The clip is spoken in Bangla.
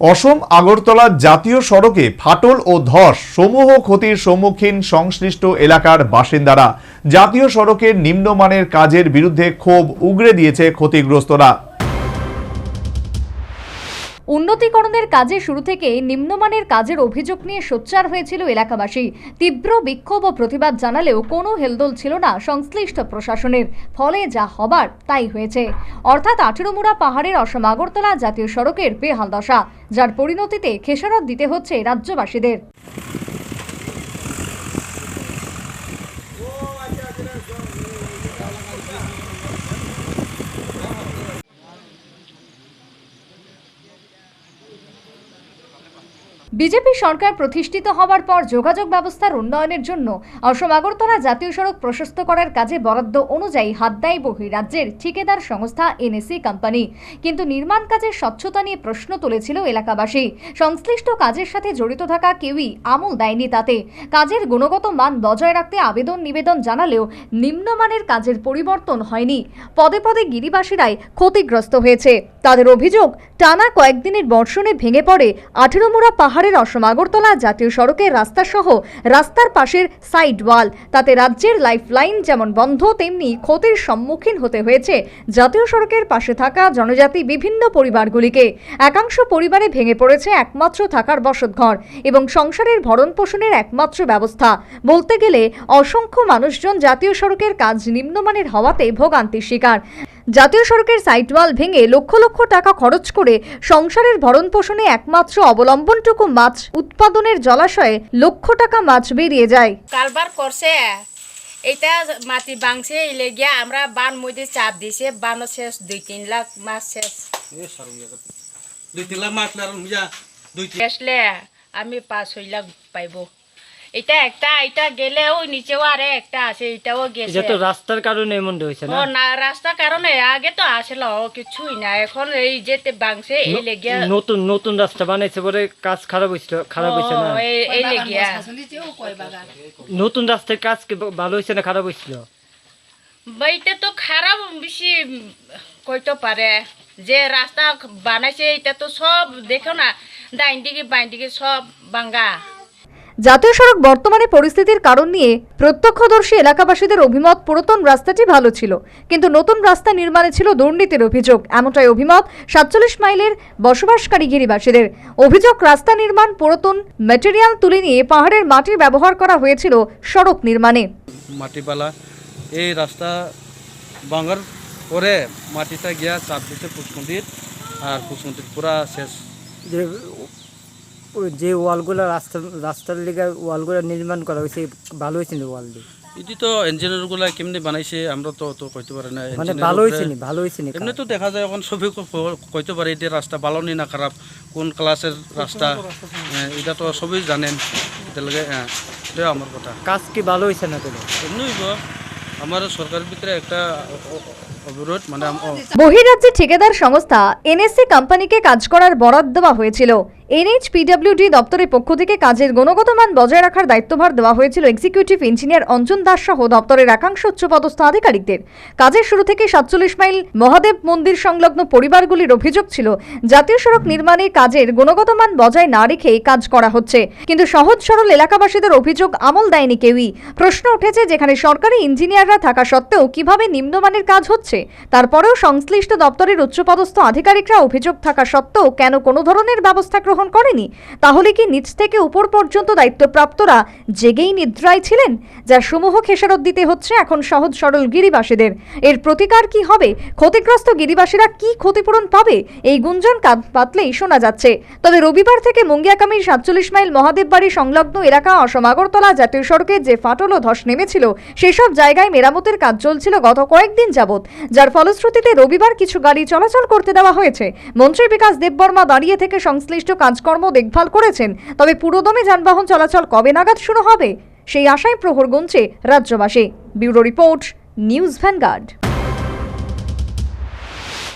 অসম আগরতলা জাতীয় সড়কে ফাটল ও ধস সমূহ ক্ষতির সম্মুখীন সংশ্লিষ্ট এলাকার বাসিন্দারা। জাতীয় সড়কের নিম্নমানের কাজের বিরুদ্ধে ক্ষোভ উগরে দিয়েছে ক্ষতিগ্রস্তরা। উন্নতিকরণের কাজে শুরু থেকে নিম্নমানের কাজের অভিযোগ নিয়ে সোচ্চার হয়েছিল এলাকাবাসী। তীব্র বিক্ষোভ ও প্রতিবাদ জানালেও কোনো হেলদোল ছিল না সংশ্লিষ্ট প্রশাসনের। ফলে যা হবার তাই হয়েছে। অর্থাৎ আঠেরোমুড়া পাহাড়ের অসম আগরতলা জাতীয় সড়কের বেহাল দশা, যার পরিণতিতে খেসারত দিতে হচ্ছে রাজ্যবাসীদের। বিজেপি সরকার প্রতিষ্ঠিত হওয়ার পর যোগাযোগ ব্যবস্থার উন্নয়নের জন্য অসম আগরতলা জাতীয় সড়ক প্রশস্ত করার কাজে বরাদ্দ অনুযায়ী হাত দেয় বহিরাজ্যের ঠিকাদার সংস্থা এনএসি কোম্পানি। কিন্তু নির্মাণ কাজের স্বচ্ছতা নিয়ে প্রশ্ন তুলেছিল এলাকাবাসী। সংশ্লিষ্ট কাজের সাথে জড়িত থাকা কেউই আমল দেয়নি তাতে। কাজের গুণগত মান বজায় রাখতে আবেদন নিবেদন জানালেও নিম্নমানের কাজের পরিবর্তন হয়নি। পদে পদে গিরিবাসীরাই ক্ষতিগ্রস্ত হয়েছে। তাদের অভিযোগ, টানা কয়েকদিনের বর্ষণে ভেঙে পড়ে আঠেরোমুড়া পাহাড়ের অসম আগরতলা জাতীয় সড়কের রাস্তাসহ রাস্তার পাশের সাইড ওয়াল তাতে রাজ্যের লাইফলাইন যেমন বন্ধ, তেমনি ক্ষতির সম্মুখীন হতে হয়েছে জাতীয় সড়কের পাশে থাকা জনজাতি বিভিন্ন পরিবারগুলিকে। একাংশ পরিবারে ভেঙে পড়েছে একমাত্র থাকার বসতঘর এবং সংসারের ভরণ পোষণের একমাত্র ব্যবস্থা। বলতে গেলে, অসংখ্য মানুষজন জাতীয় সড়কের কাজ নিম্নমানের হওয়াতে ভোগান্তির শিকার। জাতীয় সড়কের সাইড ওয়াল ভেঙে লক্ষ লক্ষ টাকা খরচ করে সংসারের ভরণ পোষণে একমাত্র অবলম্বনটুকু মাছ উৎপাদনের জলাশয়ে লক্ষ টাকা মাছ বেরিয়ে যায়। কারবার করছে। এটা মাটি বাংছে এলে গিয়া আমরা বান মধ্যে চাপ দিছে বানও শেষ দুই তিন লাখ মাছ শেষ। দুই তিন লাখ মাছ দুই আমি পাঁচ ছয় লাখ পাইব। এটা একটা এটা গেলে ওই নিচেও আরে একটা আছে এটাও গেছে। এটা তো রাস্তার কারণে এমন হয়েছে না? ও না রাস্তার কারণে আগে তো আসলে ও কিছুই না। এখন এই যেতে বাংছে এই লেগিয়া নতুন নতুন রাস্তা বানাইছে পরে কাজ খারাপ হয়েছিল খারাপ হয়েছে না? ও, এই- লেগিয়া নতুন রাস্তার কাজ কি ভালো হয়েছে না খারাপ হয়েছিল বইতে তো খারাপ বেশি কইতে পারে। যে রাস্তা বানাইছে এটা তো সব দেখো না ডাইন দিকে বাইন দিকে সব বাঙ্গা জাতীয় সড়ক বর্তমানে পরিস্থিতির কারণ নিয়ে প্রত্যক্ষদর্শী এলাকাবাসীদের অভিমত পুরাতন রাস্তাটি ভালো ছিল কিন্তু নতুন রাস্তা নির্মাণে ছিল দুর্নীতির অভিযোগ। এমনটাই অভিমত সাতচল্লিশ মাইলের বসবাসকারী গিরিবাসীদের। অভিযোগ রাস্তা নির্মাণ পুরাতন ম্যাটেরিয়াল তুলে নিয়ে পাহাড়ের মাটির ব্যবহার করা হয়েছিল সড়ক নির্মাণে। মাটিপালা এই রাস্তা ভাঙার পরে মাটিটা গিয়া চাপ দিছে পুষ্কুন্দির আর পুষ্কুন্দির পুরা শেষ। যে ওয়ালগুলো রাস্তার রাস্তার লিগে ওয়ালগুলো নির্মাণ করা হয়েছে ভালো হয়েছে না ওয়াল দিয়ে এটি তো ইঞ্জিনিয়ারগুলা কেমনি বানাইছে আমরা তো অত কইতে পারি না। মানে ভালো উপরে- নি ভালো হয়েছে নি এমনি তো দেখা যায় এখন সবই কইতে পারে এটি রাস্তা ভালো নি না খারাপ কোন ক্লাসের রাস্তা? হ্যাঁ, এটা তো সবই জানেন। এটালগে হ্যাঁ এটাই আমার কথা। কাজ কি ভালো হয়েছে না তোর এমনি হইব। আমার সরকারের ভিতরে একটা বহিরাজ্যের ঠিকাদার সংস্থা এনএসসি কোম্পানিকে কাজ করার বরাদ দেওয়া হয়েছিল এনএইচপিডব্লিউডি দপ্তরের পক্ষ থেকে কাজের গুণগত মান বজায় রাখার দায়িত্বভার দেওয়া হয়েছিল এক্সিকিউটিভ ইঞ্জিনিয়ার অঞ্জন দাস সহ দপ্তরের একাংশ উচ্চপদস্থ আধিকারিকদের। কাজের শুরু থেকে সাতচল্লিশ মাইল মহাদেব মন্দির সংলগ্ন পরিবারগুলির অভিযোগ ছিল, জাতীয় সড়ক নির্মাণে কাজের গুণগত মান বজায় না রেখে কাজ করা হচ্ছে। কিন্তু সহজ সরল এলাকাবাসীদের অভিযোগ আমল দেয়নি কেউই। প্রশ্ন উঠেছে, যেখানে সরকারি ইঞ্জিনিয়াররা থাকা সত্ত্বেও কীভাবে নিম্নমানের কাজ হচ্ছে? তারপরেও সংশ্লিষ্ট দপ্তরের উচ্চপদস্থ আধিকারিকরা অভিযোগ থাকা সত্ত্বেও কেন কোনো ধরনের ব্যবস্থা গ্রহণ করেনি? তাহলে কি নিচ থেকে উপর পর্যন্ত দায়িত্বপ্রাপ্তরা জেগেই নিদ্রায় ছিলেন? যা সমূহ খেসারত দিতে হচ্ছে এখন সহজ সরল গিরিবাসীদের। এর প্রতিকার কি হবে? ক্ষতিগ্রস্ত গিরিবাসীরা কি ক্ষতিপূরণ পাবে? এই গুঞ্জন কাঁধ পাতলেই শোনা যাচ্ছে। তবে রবিবার থেকে মুঙ্গিয়াকামীর সাতচল্লিশ মাইল মহাদেব বাড়ি সংলগ্ন এলাকা অসমাগরতলা জাতীয় সড়কে যে ফাটল ও ধস নেমেছিল, সেসব জায়গায় মেরামতের কাজ চলছিল গত কয়েকদিন যাবৎ। যার ফলশ্রুতিতে রবিবার কিছু গাড়ি চলাচল করতে দেওয়া হয়েছে। মন্ত্রী বিকাশ দেববর্মা দাঁড়িয়ে থেকে সংশ্লিষ্ট কাজকর্ম দেখভাল করেছেন। তবে পুরোদমে যানবাহন চলাচল কবে নাগাদ শুরু হবে? সেই আশায় প্রহর গুনছে রাজ্যবাসী। Bureau report, news Vanguard.